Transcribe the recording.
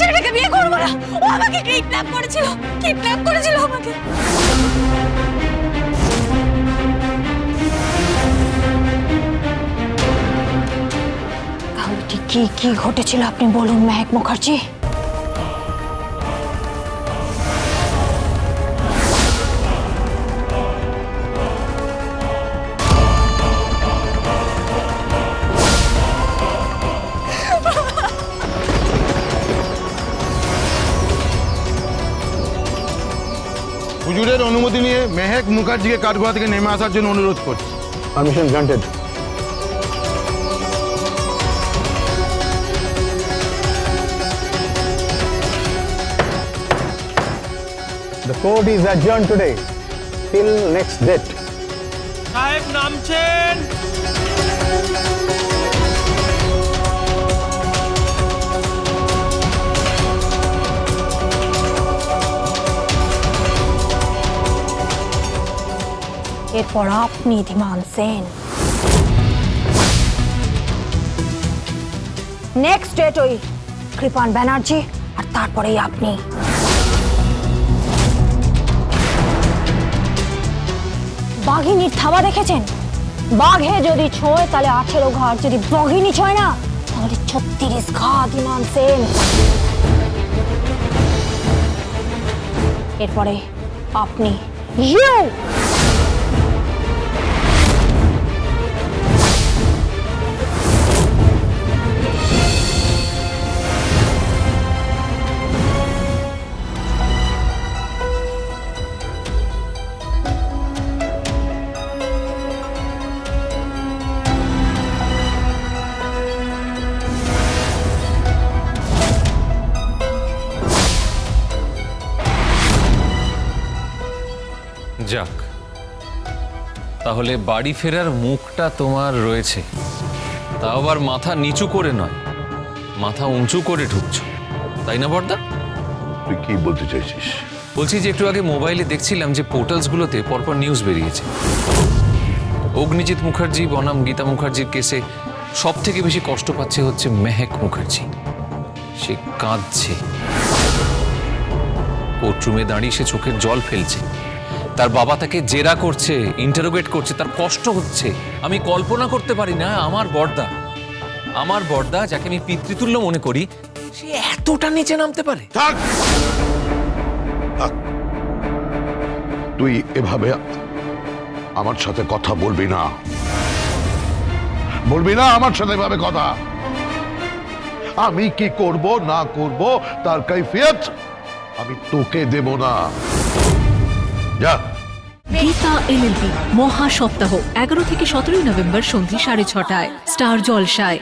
ছেলেটাকে বিয়ে করব না। ও আমাকে কিডন্যাপ করেছিল। কিডন্যাপ করেছিল আমাকে। কি কি ঘটেছিল আপনি বলুন, মেহেক মুখার্জি? হুজুরের অনুমতি নিয়ে মেহেক মুখার্জিকে কাঠগোড়া থেকে নেমে আসার জন্য অনুরোধ করছি Permission granted. The court is adjourned today till next date. সাহেব নামছেন এরপর আপনি ধীমান সেন। নেক্সট ডেট ওই কৃপান ব্যানার্জি আর তারপরেই আপনি। বাঘিনীর থাবা দেখেছেন? বাঘে যদি ছোঁয়, তাহলে আঠেরো ঘাট যদি বঘিনী ছোঁয় না, তাহলে ছত্রিশ ঘা ধীমান সেন। এরপরে আপনি ইউ যাক তাহলে বাড়ি ফেরার মুখটা তোমার রয়েছে। তাও আবার মাথা নিচু করে নয় মাথা উঁচু করে ঢুকছো। তাই না বর্দা? তুই কি বলতে চাইছিস? বলছি যে একটু আগে মোবাইলে দেখছিলাম যে পোর্টালসগুলোতে পরপর নিউজ বেরিয়েছে। অগ্নিজিৎ মুখার্জি বনাম গীতা মুখার্জির কেসে সব থেকে বেশি কষ্ট পাচ্ছে হচ্ছে মেহেক মুখার্জি। সে কাঁদছে। কোর্টরুমে দাঁড়িয়ে সে চোখের জল ফেলছে। তার বাবা তাকে জেরা করছে ইন্টারোগেট করছে, তার কষ্ট হচ্ছে। আমি কল্পনা করতে পারি না, আমার বর্দা আমার বর্দা যাকে আমি পিতৃতুল্য মনে করি, সে এতটা নিচে নামতে পারে। তুই এভাবে আমার সাথে কথা বলবি না। বলবি না আমার সাথে এভাবে কথা। আমি কি করব, না করব, তার কৈফিয়ত আমি তোকে দেব না। যা। গীতা এলএলবি মহা সপ্তাহ এগারো থেকে সতেরোই নভেম্বর সন্ধ্যে সাড়ে ছটায় স্টার জলসায়।